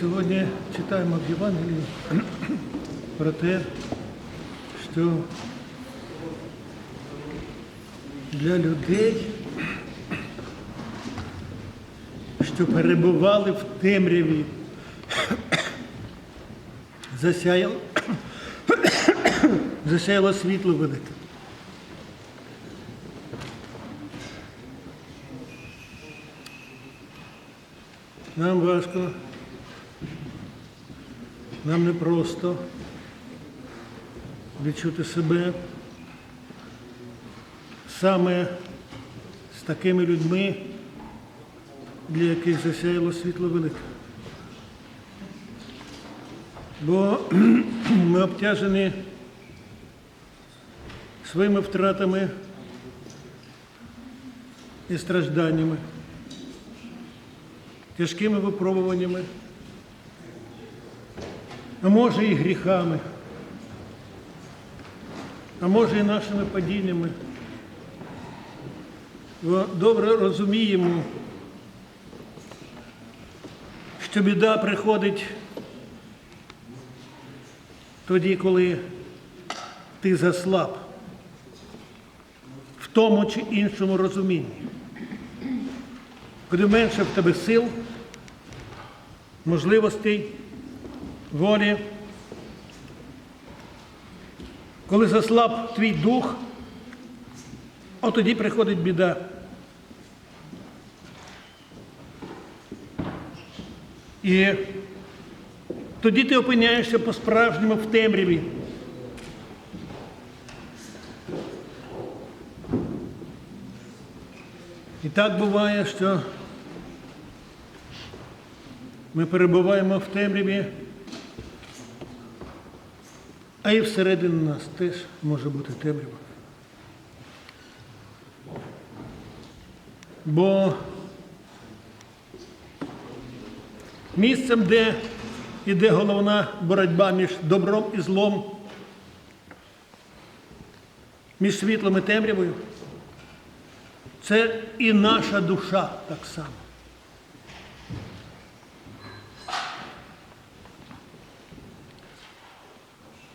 Сьогодні читаємо в Євангелії про те, що для людей, що перебували в темряві, засяяло, засяяло світло велике. Нам важко, нам непросто відчути себе саме з такими людьми, для яких засяяло світло велике. Бо ми обтяжені своїми втратами і стражданнями тяжкими випробуваннями, а може і гріхами, а може і нашими падіннями. Добре розуміємо, що біда приходить тоді, коли ти заслаб в тому чи іншому розумінні. Коли менше в тебе сил, можливостей, волі, коли заслаб твій дух, от тоді приходить біда. І тоді ти опиняєшся по-справжньому в темряві. І так буває, що ми перебуваємо в темряві, а і всередині нас теж може бути темрява. Бо місцем, де йде головна боротьба між добром і злом, між світлом і темрявою, це і наша душа так само.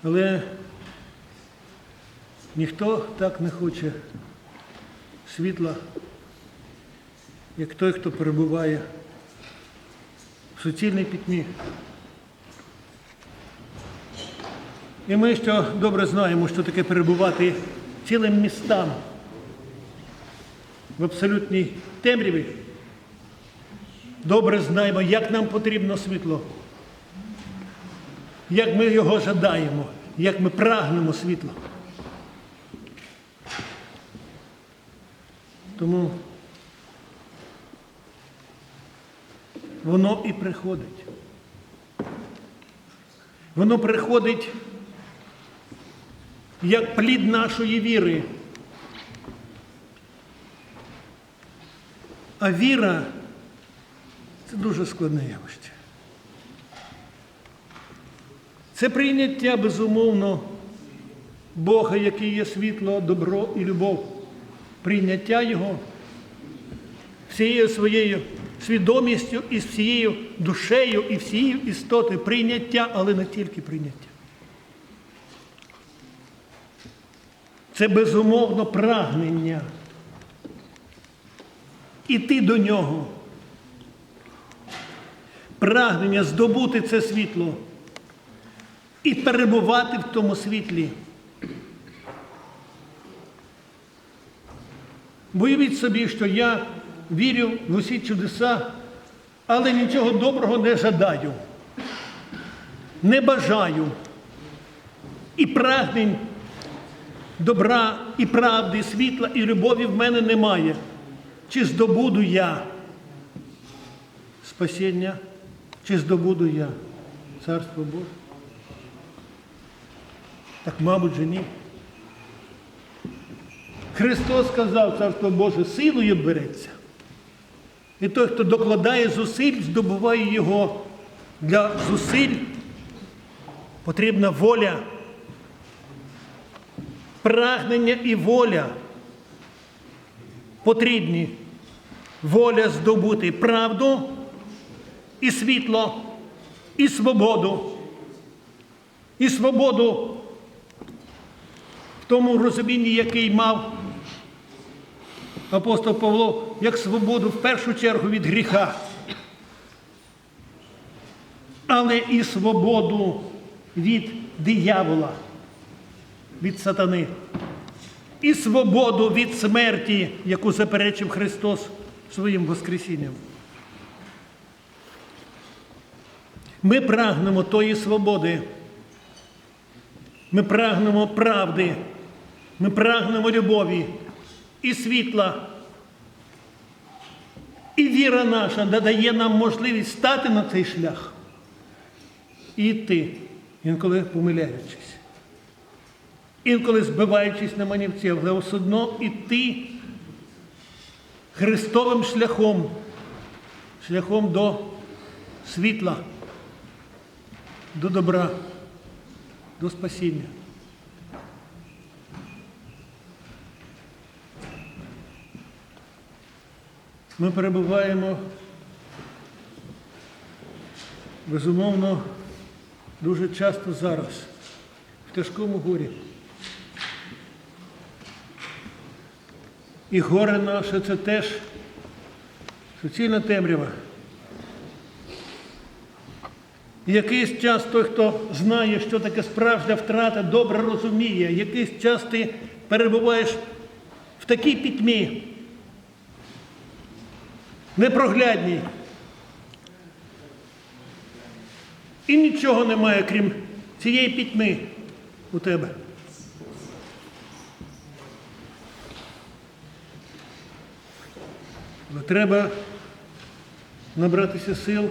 Але ніхто так не хоче світла, як той, хто перебуває в суцільній пітьмі. І ми що добре знаємо, що таке перебувати цілим містам в абсолютній темряві. Добре знаємо, як нам потрібно світло як ми його жадаємо, як ми прагнемо світла. Тому воно і приходить. Воно приходить як плід нашої віри. А віра це дуже складне явище. Це прийняття, безумовно, Бога, який є світло, добро і любов. Прийняття Його всією своєю свідомістю і всією душею і всією істотою. Прийняття, але не тільки прийняття. Це безумовно прагнення. Іти до нього. Прагнення здобути це світло і перебувати в тому світлі. Бо уявіть собі, що я вірю в усі чудеса, але нічого доброго не жадаю, не бажаю і прагнень добра, і правди, світла, і любові в мене немає. Чи здобуду я спасіння, чи здобуду я Царство Боже? Так, мабуть, же ні. Христос сказав, Царство Боже, силою береться. І той, хто докладає зусиль, здобуває його. Для зусиль потрібна воля, прагнення і воля. Потрібні воля здобути правду і світло, і свободу. І свободу тому розумінні, який мав апостол Павло, як свободу в першу чергу від гріха, але і свободу від диявола, від сатани, і свободу від смерті, яку заперечив Христос своїм Воскресінням. Ми прагнемо тої свободи. Ми прагнемо правди, ми прагнемо любові і світла. І віра наша надає нам можливість стати на цей шлях і йти, інколи помиляючись, інколи збиваючись на манівці, але все одно йти Христовим шляхом, шляхом до світла, до добра до спасіння. Ми перебуваємо, безумовно, дуже часто зараз в тяжкому горі. І горе наше це теж суцільна темрява. І Якийсь час той, хто знає, що таке справжня втрата, добре розуміє, якийсь час ти перебуваєш в такій пітьмі, непроглядній. І нічого немає, крім цієї пітьми у тебе. Але треба набратися сил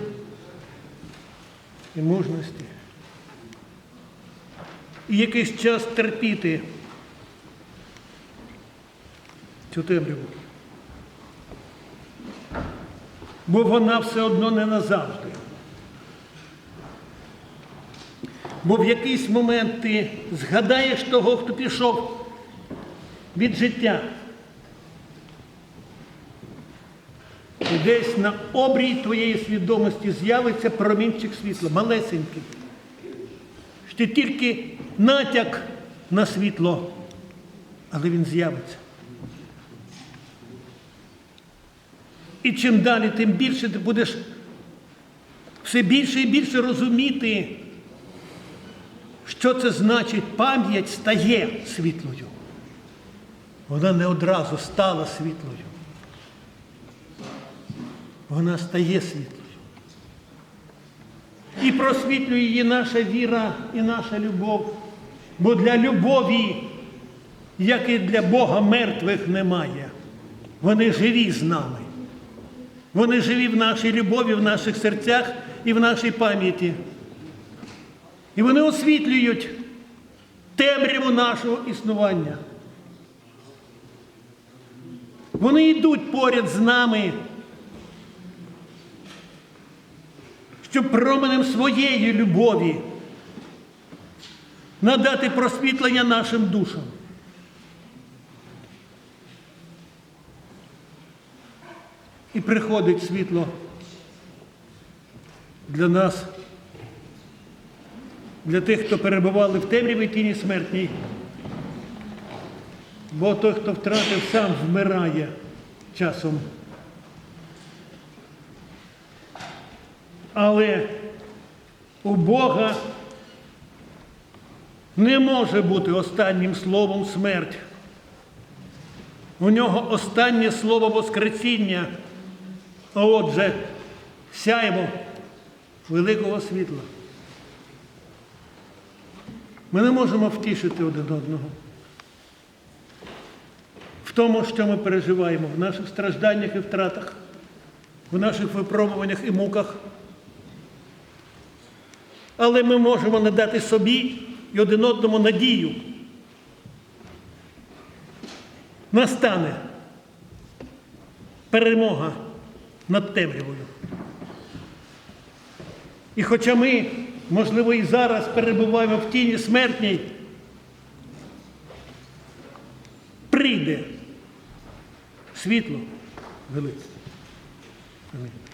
і мужності. І якийсь час терпіти цю темряву. Бо вона все одно не назавжди. Бо в якийсь момент ти згадаєш того, хто пішов від життя. І десь на обрій твоєї свідомості з'явиться промінчик світла, малесенький. Ще тільки натяк на світло, але він з'явиться. І чим далі, тим більше ти будеш все більше і більше розуміти, що це значить пам'ять стає світлою. Вона не одразу стала світлою вона стає світлою. І просвітлює її наша віра і наша любов. Бо для любові, як і для Бога, мертвих немає. Вони живі з нами. Вони живі в нашій любові, в наших серцях і в нашій пам'яті. І вони освітлюють темряву нашого існування. Вони йдуть поряд з нами. щоб променем своєї любові надати просвітлення нашим душам. І приходить світло для нас, для тих, хто перебували в темряві тіні смертній. Бо той, хто втратив, сам вмирає часом. Але у Бога не може бути останнім словом смерть. У нього останнє слово Воскресіння. А отже, сяємо великого світла. Ми не можемо втішити один одного. В тому, що ми переживаємо, в наших стражданнях і втратах, в наших випробуваннях і муках але ми можемо надати собі і один одному надію. Настане перемога над темрявою. І хоча ми, можливо, і зараз перебуваємо в тіні смертній, прийде світло велике. Амінь.